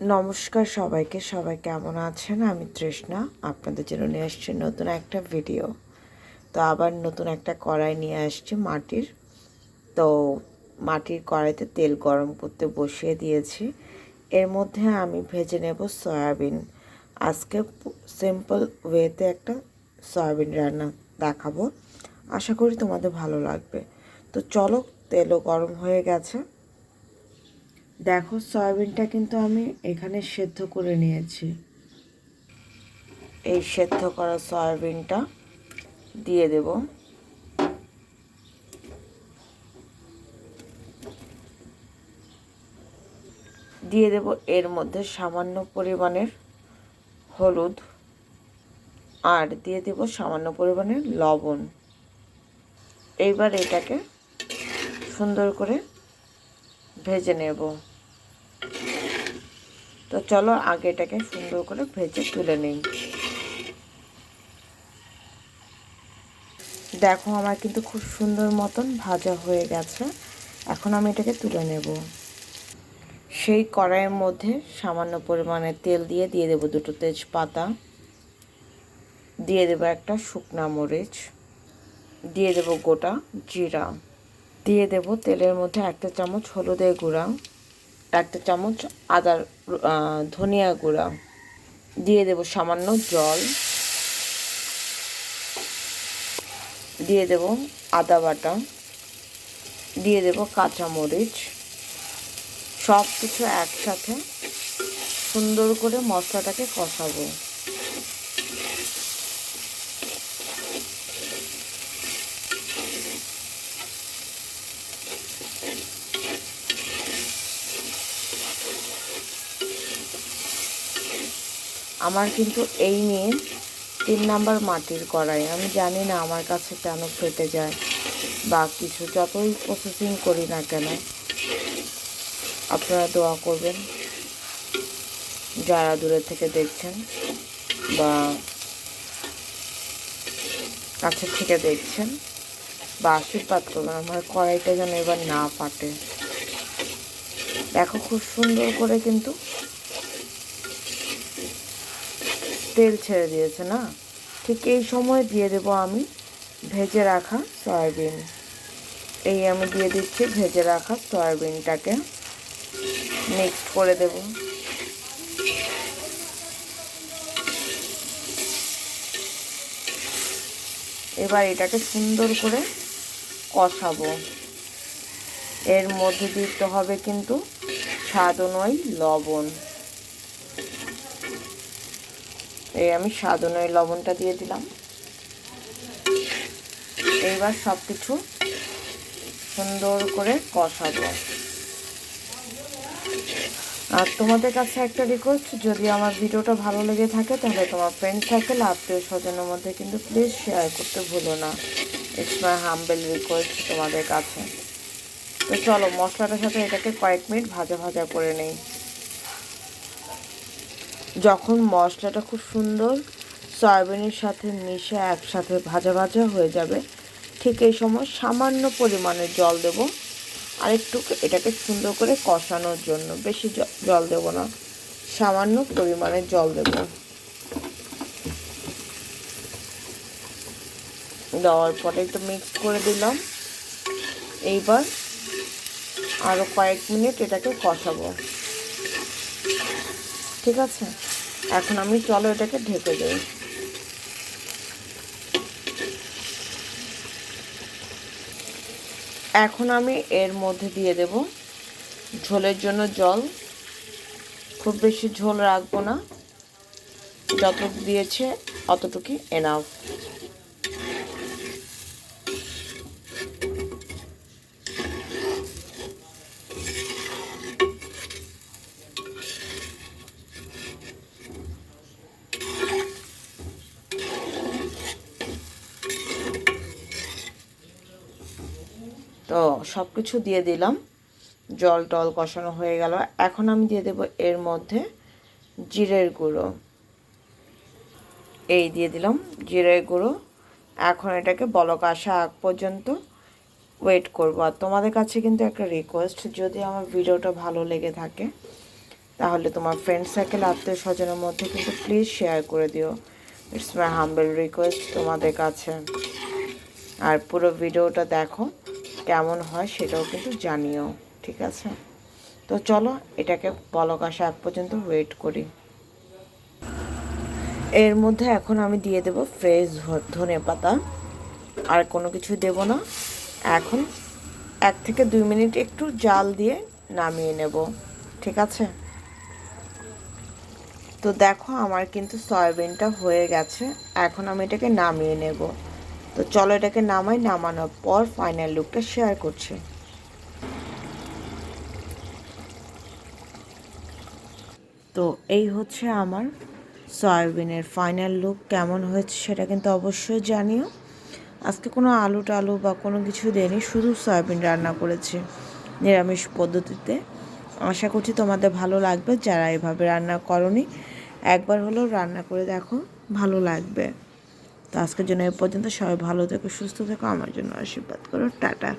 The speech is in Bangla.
নমস্কার সবাইকে, সবাই কেমন আছেন? আমি তৃষ্ণা, আপনাদের জন্য নিয়ে আসছি নতুন একটা ভিডিও তো আবার নতুন একটা কড়াই নিয়ে আসছি মাটির। তো মাটির কড়াইতে তেল গরম করতে বসিয়ে দিয়েছি। এর মধ্যে আমি ভেজে নেব সয়াবিন। আজকে সিম্পল ওয়েতে একটা সয়াবিন রান্না দেখাবো। আশা করি তোমাদের ভালো লাগবে। তো চলো, তেলও গরম হয়ে গেছে। দেখো, সয়াবিনটা কিন্তু আমি এখানে সেদ্ধ করে নিয়েছি। এই সেদ্ধ করা সয়াবিনটা দিয়ে দেব। দিয়ে দেব এর মধ্যে সামান্য পরিমাণের হলুদ আর দিয়ে দেব সামান্য পরিমাণের লবণ। এইবার এটাকে সুন্দর করে ভেজে নেব। তো চলো আগে এটাকে সুন্দর করে ভেজে তুলে নিই। দেখো আমার কিন্তু খুব সুন্দর মতন ভাজা হয়ে গেছে। এখন আমি এটাকে তুলে নেব। সেই কড়াইয়ের মধ্যে সামান্য পরিমাণে তেল দিয়ে দিয়ে দেবো দুটো তেজপাতা। দিয়ে দেবো একটা শুকনা মরিচ। দিয়ে দেবো গোটা জিরা। দিয়ে দেব তেলের মধ্যে একটা চামচ হলুদের গুঁড়া একটা চামচ আদার ধনিয়া গুঁড়া, দিয়ে দেব সামান্য জল, দিয়ে দেব আদা বাটা, দিয়ে দেব কাঁচামরিচ সব কিছু একসাথে সুন্দর করে মশলাটাকে কষাবো। আমার কিন্তু এই নিয়ে তিন নাম্বার মাটির কড়াই। আমি জানি না আমার কাছে কেন ফেটে যায় বা কিছু, যতই প্রসেসিং করি না কেন। আপনারা দোয়া করবেন যারা দূরে থেকে দেখছেন বা কাছে থেকে দেখছেন বা আশীর্বাদ করবেন, আমার কড়াইটা যেন এবার না ফাটে। দেখো খুব সুন্দর করে কিন্তু তেল ছেড়ে দিয়েছে, না? ঠিক এই সময় দিয়ে দেব আমি ভেজে রাখা সয়াবিন। এই আমি দিয়ে দিচ্ছি ভেজে রাখা সয়াবিনটাকে। মিক্স করে দেব। এবার এটাকে সুন্দর করে কষাবো। এর মধ্যে দিতে হবে কিন্তু স্বাদ অনুযায়ী লবণ। এই আমি স্বাদ অনুযায়ী লবণটা দিয়ে দিলাম। এইবার সব কিছু সুন্দর করে কষাবো। আর তোমাদের কাছে একটা রিকোয়েস্ট যদি আমার ভিডিওটা ভালো লেগে থাকে, তাহলে তোমার ফ্রেন্ড সার্কেল আত্মীয় স্বজনের মধ্যে কিন্তু প্লিজ শেয়ার করতে ভুলো না। ইটস মাই হাম্বেল রিকোয়েস্ট তোমাদের কাছে। তো চলো, মশলাটার সাথে এটাকে কয়েক মিনিট ভাজা ভাজা করে নেই। যখন মশলাটা খুব সুন্দর সয়াবিনের সাথে মিশে একসাথে ভাজা ভাজা হয়ে যাবে, ঠিক এই সময় সামান্য পরিমাণে জল দেব। আর একটু এটাকে সুন্দর করে কষানোর জন্য। বেশি জল দেব না, সামান্য পরিমাণে জল দেব। দেওয়ার পরে একটু মিক্স করে দিলাম। এইবার আরও কয়েক মিনিট এটাকে কষাবো। ঠিক আছে? এখন আমি চলো এটাকে ঢেকে দেই। এখন আমি এর মধ্যে দিয়ে দেব ঝোলের জন্য জল। খুব বেশি ঝোল রাখব না। যতটুকু দিয়েছে অতটুকুই এনাফ তো সব কিছু দিয়ে দিলাম। জল টল কষানো হয়ে গেল। এখন আমি দিয়ে দেব এর মধ্যে জিরের গুঁড়ো। এই দিয়ে দিলাম জিরের গুঁড়ো। এখন এটাকে বলক আসা আগ পর্যন্ত ওয়েট করব। আর তোমাদের কাছে কিন্তু একটা রিকোয়েস্ট যদি আমার ভিডিওটা ভালো লেগে থাকে, তাহলে তোমার ফ্রেন্ড সার্কেল আত্মীয় স্বজনের মধ্যে কিন্তু প্লিজ শেয়ার করে দিও। ইটস মাই হাম্বেল রিকোয়েস্ট তোমাদের কাছে। আর পুরো ভিডিওটা দেখো। কেমন হয় সেটাও কিন্তু জানিও, ঠিক আছে? তো চলো, এটাকে পলক আসা এক পর্যন্ত ওয়েট করি। এর মধ্যে এখন আমি দিয়ে দেব ফ্রেশ ধনে পাতা। আর কোনো কিছু দেব না। এখন এক থেকে দুই মিনিট একটু জাল দিয়ে নামিয়ে নেব, ঠিক আছে? তো দেখো, আমার কিন্তু সয়াবিনটা হয়ে গেছে। এখন আমি এটাকে নামিয়ে নেব। তো চলো এটাকে নামাই, নামানোর পর ফাইনাল লুকটা শেয়ার করছি। তো এই হচ্ছে আমার সয়াবিনের ফাইনাল লুক কেমন হয়েছে সেটা কিন্তু অবশ্যই জানিও। আজকে কোনো আলু টালু বা কোনো কিছু দেয়নি শুধু সয়াবিন রান্না করেছি নিরামিষ পদ্ধতিতে। আশা করছি তোমাদের ভালো লাগবে, যারা এভাবে রান্না করনি, একবার হলেও রান্না করে দেখো, ভালো লাগবে। তো আজকের জন্য এ পর্যন্ত। সবাই ভালো থেকো, সুস্থ থেকো। আমার জন্য আশীর্বাদ করো। টাটা।